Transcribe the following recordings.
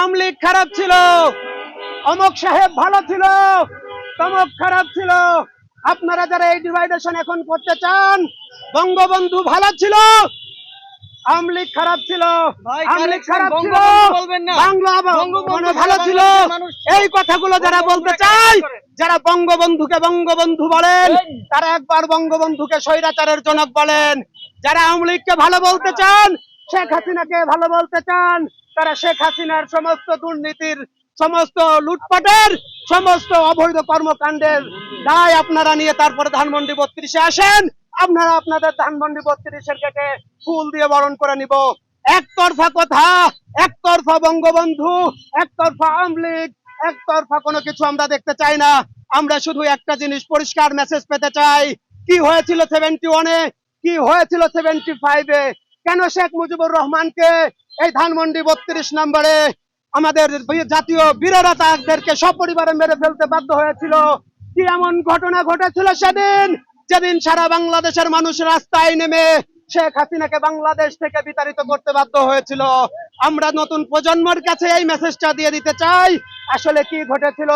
আমলিক খারাপ ছিল। অমক সাহেব ভালো ছিল। তমক খারাপ ছিল। আপনারা যারা এই ডিভাইডেশন এখন করতে চান বঙ্গবন্ধু ভালো ছিল। আমলিক খারাপ ছিল। correction, খারাপ ছিল। বাংলা ভালো ছিল। এই কথাগুলো যারা বলতে চায় যারা বঙ্গবন্ধুকে বঙ্গবন্ধু বলেন তারা একবার বঙ্গবন্ধুকে স্বৈরাচারের জনক বলেন। যারা আওয়ামী লীগকে ভালো বলতে চান শেখ হাসিনাকে ভালো বলতে চান তারা শেখ হাসিনার সমস্ত দুর্নীতির, সমস্ত লুটপাটের, সমস্ত অবৈধ কর্মকাণ্ডের দায় আপনারা নিয়ে তারপরে ধানমন্ডি বত্রিশে আসেন। আপনারা আপনাদের ধানমন্ডি বত্রিশের কেটে ফুল দিয়ে বরণ করে নিব। একতরফা কথা, একতরফা বঙ্গবন্ধু, একতরফা আওয়ামী লীগ, একতরফা কোনো কিছু আমরা দেখতে চাই না। আমরা শুধু একটা জিনিস পরিষ্কার মেসেজ পেতে চাই। কি হয়েছিল সেভেন্টি ওয়ানে কি হয়েছিল সেভেন্টি ফাইভে কেন শেখ মুজিবুর রহমানকে এই ধানমন্ডি বত্রিশ নম্বরে আমাদের জাতীয় বীরেরা তাদেরকে সপরিবারে মেরে ফেলতে বাধ্য হয়েছিল। কি এমন ঘটনা ঘটেছিল সেদিন? যেদিন সারা বাংলাদেশের মানুষ রাস্তায় নেমে শেখ হাসিনাকে বাংলাদেশ থেকে বিতাড়িত করতে বাধ্য হয়েছিল। আমরা নতুন প্রজন্মের কাছে এই মেসেজটা দিয়ে দিতে চাই। আসলে কি ঘটেছিল?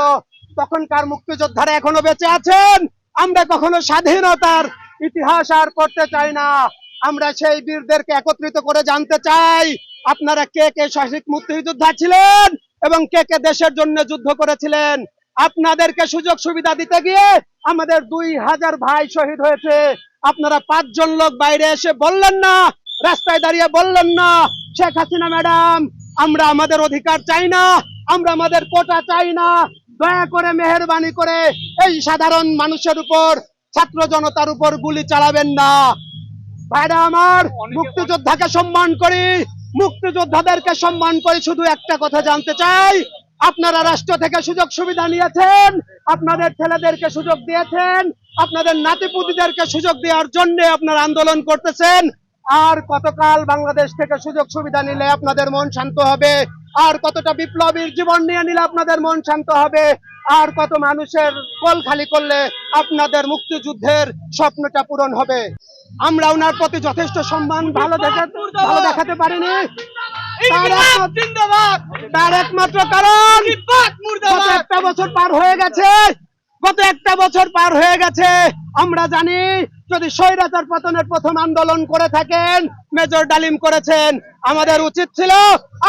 তখনকার মুক্তিযোদ্ধারা এখনও বেঁচে আছেন? আমরা কখনো স্বাধীনতার ইতিহাস আর করতে চাই না। আমরা সেই বীরদেরকে একত্রিত করে জানতে চাই। আপনারা কে কে সঠিক মুক্তিযোদ্ধা ছিলেন এবং কে কে দেশের জন্য যুদ্ধ করেছিলেন? আপনাদেরকে সুযোগ সুবিধা দিতে গিয়ে আমাদের দুই হাজার ভাই শহীদ হয়েছে। আপনারা পাঁচজন লোক বাইরে এসে বললেন না রাস্তায় দাঁড়িয়ে বললেন না শেখ হাসিনা ম্যাডাম আমরা আমাদের অধিকার চাই না আমরা আমাদের কোটা চাই না। দয়া করে মেহরবানি করে এই সাধারণ মানুষের উপর ছাত্র জনতার উপর গুলি চালাবেন না। ভাইরা আমার মুক্তিযোদ্ধাকে সম্মান করি। মুক্তিযোদ্ধাদেরকে সম্মান করে শুধু একটা কথা জানতে চাই। আপনারা রাষ্ট্র থেকে সুযোগ সুবিধা নিয়েছেন, আপনাদের ছেলেদেরকে সুযোগ দিয়েছেন, আপনাদের নাতিপুতিদেরকে সুযোগ দেওয়ার জন্য আপনারা আন্দোলন করতেছেন। আর কতকাল বাংলাদেশ থেকে সুযোগ সুবিধা নিলে আপনাদের মন শান্ত হবে? আর কতটা বিপ্লবীর জীবন নিয়ে নিলে আপনাদের মন শান্ত হবে? আর কত মানুষের কল খালি করলে আপনাদের মুক্তিযুদ্ধের স্বপ্নটা পূরণ হবে? আমরা ওনার প্রতি যথেষ্ট সম্মান ভালো দেখা- ভালো দেখাতে পারিনি। তার একমাত্র- একমাত্র কারণ একটা বছর পার হয়ে গেছে। গত একটা বছর পার হয়ে গেছে। আমরা জানি যদি স্বৈরাচার পতনের প্রথম আন্দোলন করে থাকেন মেজর ডালিম করেছেন আমাদের উচিত ছিল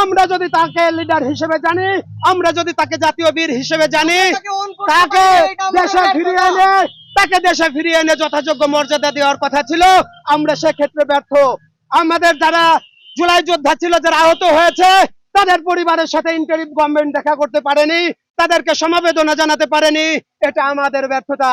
আমরা যদি তাকে লিডার হিসেবে জানি আমরা যদি তাকে জাতীয় বীর হিসেবে জানি তাকে দেশে ফিরিয়ে এনে তাকে দেশে ফিরিয়ে এনে যথাযোগ্য মর্যাদা দেওয়ার কথা ছিল আমরা সেক্ষেত্রে ব্যর্থ। আমাদের যারা জুলাই যোদ্ধা ছিল যারা আহত হয়েছে তাদের পরিবারের সাথে ইন্টারিম গভর্নমেন্ট দেখা করতে পারেনি, তাদেরকে সমবেদনা জানাতে পারেনি, এটা আমাদের ব্যর্থতা।